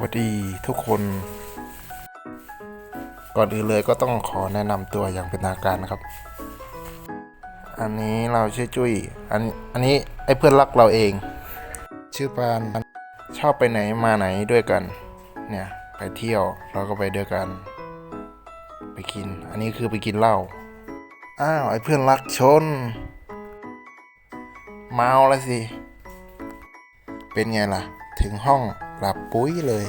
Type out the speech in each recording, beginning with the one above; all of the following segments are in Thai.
สวัสดีทุกคน ก่อนอื่นเลยก็ต้องขอแนะนำตัวอย่างเป็นทางการนะครับ อันนี้เราชื่อจุ้ยอันอันนี้ไอ้เพื่อนรักเราเอง ชื่อปานชอบไปไหนมาไหนด้วยกัน เนี่ย ไปเที่ยวเราก็ไปด้วยกัน ไปกิน อันนี้คือไปกินเหล้าอ้าวไอ้เพื่อนรักชน เมาแล้วสิ เป็นไงล่ะ ถึงห้อง หลับปุ้ยเลย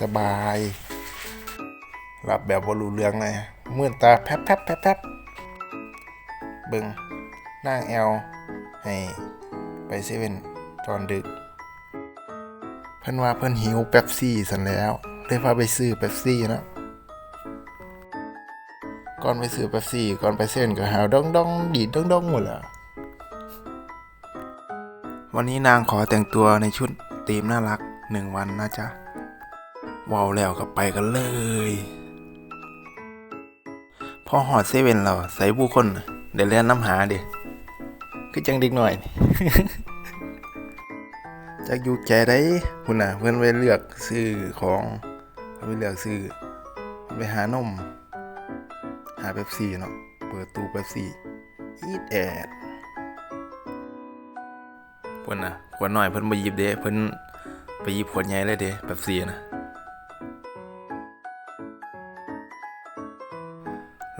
สบาย หลับแบบวารูเรืองเลยเมื่นตาแป๊บแป๊บแป๊บแป๊บเบิงนั่งแอลให้ไปเซเว่นตอนดึก เพิ่นว่าเพิ่นหิวเป๊ปซี่สันแล้ว เลยพาไปซื้อเป๊ปซี่นะก่อนไปซื้อเป๊ปซี่ก่อนไปเส้นก็หาวดองดองดีดดองดองหมดแล้ววันนี้นางขอแต่งตัวในชุด ธีมน่ารักหนึ่งวันนะจ๊ะว้าวแล้วก็ไปกันเลย พอหอดเซเว่นเราใส่ผู้คนเดี๋ยวเล่นน้ำหาเดิคือจังเด็กหน่อยจากอยู่แก่ได้คุณน่ะ เพื่อนไปเลือกซื้อของเพิ่นไปเลือกซื้อไปหานม หาเป๊ปซี่เนาะเปิดตู้เป๊ปซี่อีดแอด พิ่นน่ะขวดน้อยเพิ่นบ่หยิบเด้เพิ่นไปหยิบขวดใหญ่เลยเด้แบบสีนะ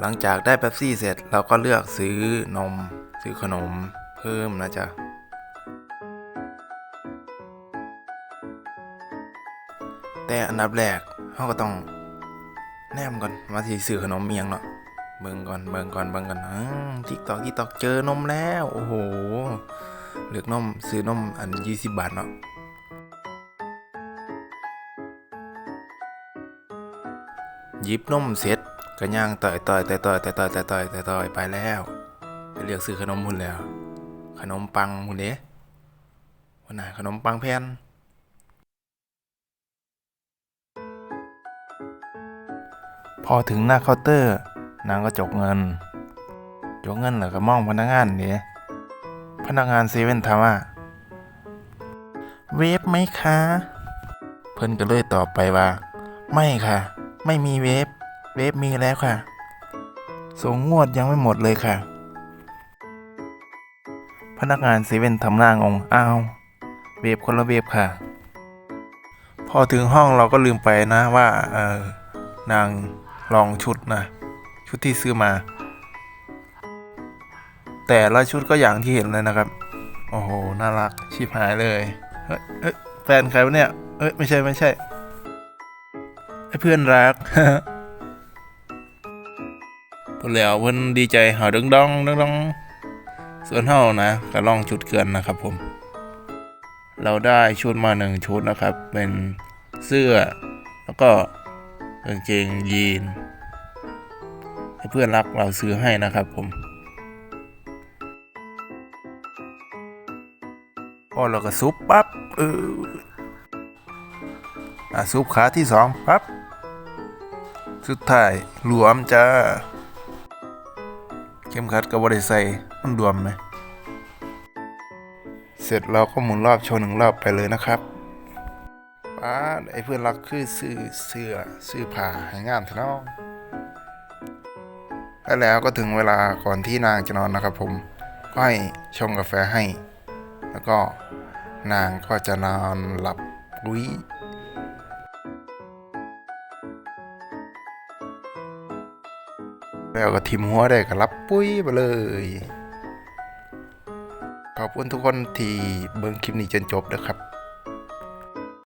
หลังจากได้เป๊ปซี่เสร็จเราก็เลือกซื้อนม ซื้อขนมเพิ่มนะจ๊ะ แต่อันดับแรกเราก็ต้องแนมก่อนว่าสิซื้อขนมเมียงเนาะเบิ่งก่อนเบิ่งก่อนเบิ่งก่อนอืม TikTok TikTok เจอนมแล้ว โอ้โห เลือกนมซื้อนมอัน 20 บาทเนาะหยิบนมเสร็จก็ย่างต่อยต่อยต่อยต่อยต่อยต่อยต่อยต่อยต่อยต่อยไปแล้วไปเลือกซื้อขนมหุ่นแล้ว ขนมปังหุ่นเด้วันไหนขนมปังแผ่นพอถึงหน้าเคาน์เตอร์นางก็จกเงิน จกเงินแล้วก็มองพนักงานเนี่ย พนักงานเซเว่นถามว่า เวฟไหมคะ เพิ่นก็เลยตอบไปว่า ไม่ค่ะ ไม่มีเวฟเวฟมีแล้วค่ะส่งงวดยังไม่หมดเลยค่ะ พนักงานเซเว่นทำหน้างงอ้าวเวฟคนละเวฟค่ะ พอถึงห้องเราก็ลืมไปนะว่าเออนางลองชุดนะ ชุดที่ซื้อมา แต่ละชุดก็อย่างที่เห็นเลยนะครับ โอ้โห น่ารักชิบหายเลยเฮ้ยเอ้ยแฟนใครวะเนี่ย เอ้ย ไม่ใช่ไม่ใช่ไอ้เพื่อนรักพูดแล้วเพื่อนดีใจหาดึงดองดึงดองส่วนเฮานะก็ลองชุดเกินนะครับผม เราได้ชุดมาหนึ่งชุดนะครับ เป็นเสื้อ แล้วก็กางเกงยีนให้เพื่อนรักเราซื้อให้นะครับผม อเราก็ซุปปั๊บเอออะซุปขาที่สองปั๊บสุดท้ายรวมจ้า เข็มขัดกับบริใส่มันรวมไหมเสร็จเราก็หมุนรอบโชว์หนึ่งรอบไปเลยนะครับป้าไอ้เพื่อนรักคือซื้อเสื้อซื้อผ้าให้งามเถอะน้องและแล้วก็ถึงเวลาก่อนที่นางจะนอนนะครับผม ก็ให้ชงกาแฟให้ แล้วก็ นางก็จะนอนหลับลุ้ยแล้วก็ทิมหัวได้ก็รับปุ้ยไปเลย ขอบคุณทุกคนที่เบิ่งคลิปนี้จนจบนะครับ